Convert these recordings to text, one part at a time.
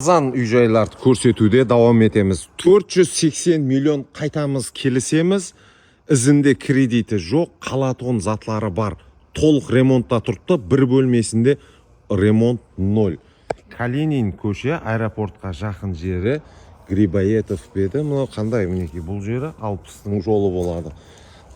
арзан үй жайларды көрсетуде давам етеміз 480 миллион қайтамыз келісеміз ізінде кредиті жоқ қалатон затлары бар толық ремонтта тұрыпты бір бөлмесінде ремонт ноль калинин көше аэропортқа жақын жері грибоедов беді мынау қандай мінекей бұл жері алпыстың жолы болады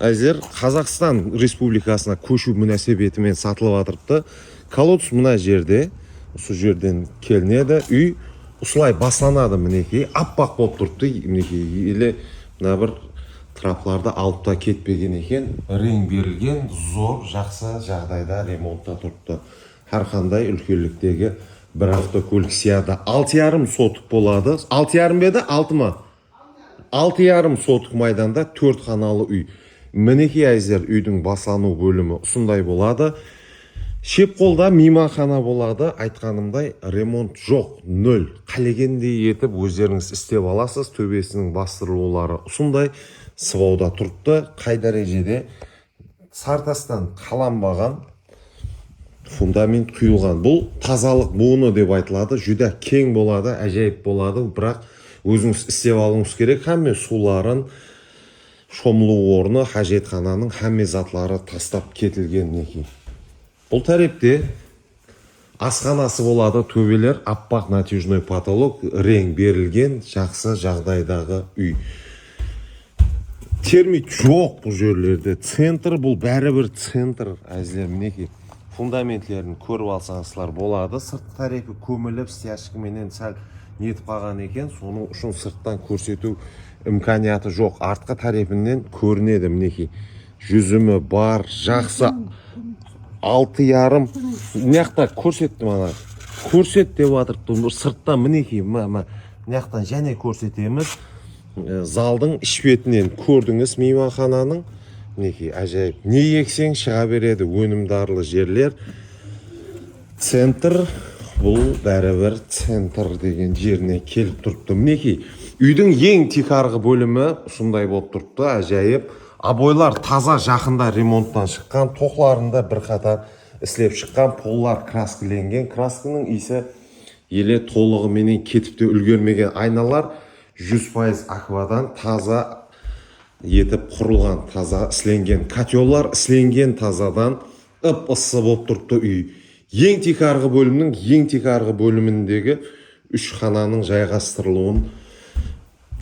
әзер қазақстан республикасына көшу мүнәсебетімен сатылып жатырыпты колодец мына жерде осы жерден келінеді үй осылай басланады мінекей аппақ болып тұрыпты мінекей или мына бір трапларды алып та кетпеген екен рең берілген зор жақсы жағдайда ремонтта тұрыпты әрқандай үлкенліктегі бір автокөлік сияды алты ярым сотық болады. Алты ярым ба еді? Алты ма? Алты ярым сотық майданда төрт ханалы үй. Мінекей әзер үйдің баслану бөлімі осындай болады. Шепқолда мейманхана болады. Айтқанымдай ремонт жоқ нөл. Қалегендей етіп өздеріңіз істеп аласыз. Төбесінің бастырылулары осындай сыбауда тұрыпты. Қай дәрежеде? Сартастан қаланбаған фундамент құйылған. Бұл тазалық буыны деп айтылады. Жүдә кең болады әжайып болады. Бірақ өзіңіз істеп алуыңыз керек. Һәмме суларын шомылу орны хажетхананың һәмме затлары тастап кетілген мінекей бұл тарепте асханасы болады төбелер аппақ натяжной потолок рең берілген жақсы жағдайдағы үй. Термит жоқ бұл жерлерде. Центр бұл бәрібір центр әзілер мінекей. Фундаментлерін көріп алсаңыздар болады. Сыртқы тарапы көміліп стяжкаменен сәл нетіп қалған екен. Соның үшін сырттан көрсету имканияты жоқ. Артқы тарапынан көрінеді мінекей. Жүзімі бар жақсы. Алты ярым мына жақта көрсеттім ана көрсет деп жатырыпты сырттан мінекей мына мына жақтан және көрсетеміз Ә, залдың іш бетінен көрдіңіз мейманхананың мінекей әжайып не ексең шыға береді өнімдарлы жерлер центр бұл бәрібір центр деген жеріне келіп тұрыпты мінекей үйдің ең тикарғы бөлімі сондай болып тұрыпты әжайып абойлар таза жақында ремонттан шыққан тоқларында бірқатар істеп шыққан поллар краскіленген. Краскінің иісі еле толығыменен кетіп те үлгермеген айналар 100% аквадан таза етіп құрылған таза ісленген котеллар ісленген тазадан ып ыссы болып тұрыпты үй. Ең тикарғы бөлімнің ең тикарғы бөліміндегі үш хананың жайғастырылуын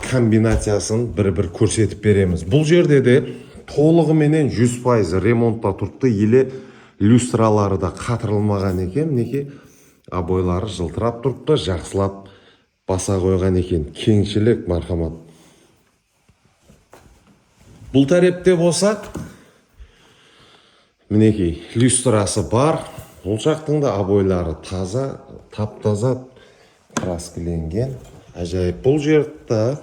комбинациясын бір бір көрсетіп береміз. Бұл жерде де толығыменен 100% ремонтта тұрыпты еле люстралары да қатырылмаған екен. Мінекей обойлары жылтырап тұрыпты жақсылап баса қойған екен. Кеңшілік мархамат. Бұл тарепте болсақ мінекей люстрасы бар. Бұл жақтың да обойлары таза тап таза краскіленген. Әжайып бұл жерде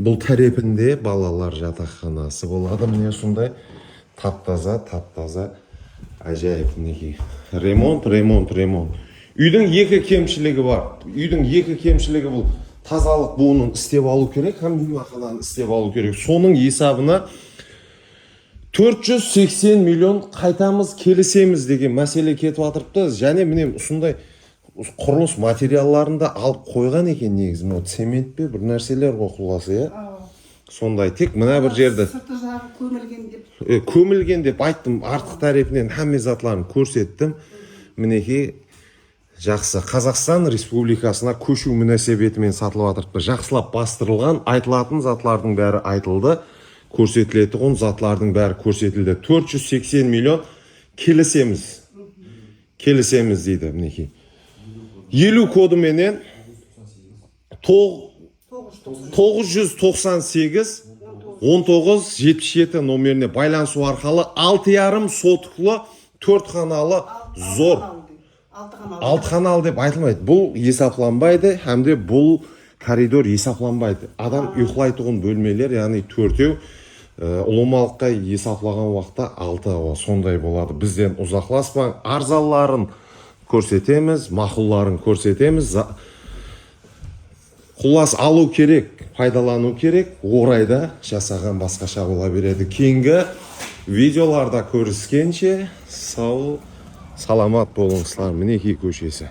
бұл тарепінде балалар жатақханасы болады міне сондай? Тап таза тап таза әжайып мінекей ремонт ремонт ремонт. Үйдің екі кемшілігі бар. Үйдің екі кемшілігі бұл тазалық буынын істеп алу керек һәм мейманхананы істеп алу керек. Соның есабына 480 миллион қайтамыз келісеміз деген мәселе кетіп жатырыпты және міне осындай құрылыс материалдарын да алып қойған екен негізі. Мынау цемент пе бір нәрселер ғой құласы иә? Сондай тек мына бір жерді. сырты жағы көмілген деп. Көмілген деп айттым артық тарапынан һәмме затларын көрсеттім. Мінекей жақсы. Қазақстан республикасына көшу мүнәсебетімен сатылып жатырыпты жақсылап бастырылған айтылатын затлардың бәрі айтылды көрсетілетін затлардың бәрі көрсетілді. 480 миллион келісеміз. Келісеміз дейді мінекей. Елу кодыменен тоғ- 998 1977 номеріне байланысу арқылы алты ярым сотықлы төрт ханалы зор. Алты ханалы деп айтылмайды. Бұл есапланбайды һәм де бұл коридор есапланбайды адам ұйықтайтұғын бөлмелер яғни төртеу ұлымалыққа есаплаған уақытта алты ауа сондай болады. Бізден ұзақласпаң арзаларын көрсетеміз мақұлларын көрсетеміз құлас алу керек пайдалану керек орайда жасаған басқаша бола береді кейінгі видеоларда көріскенше сау саламат болыңыздар мінекей көшесі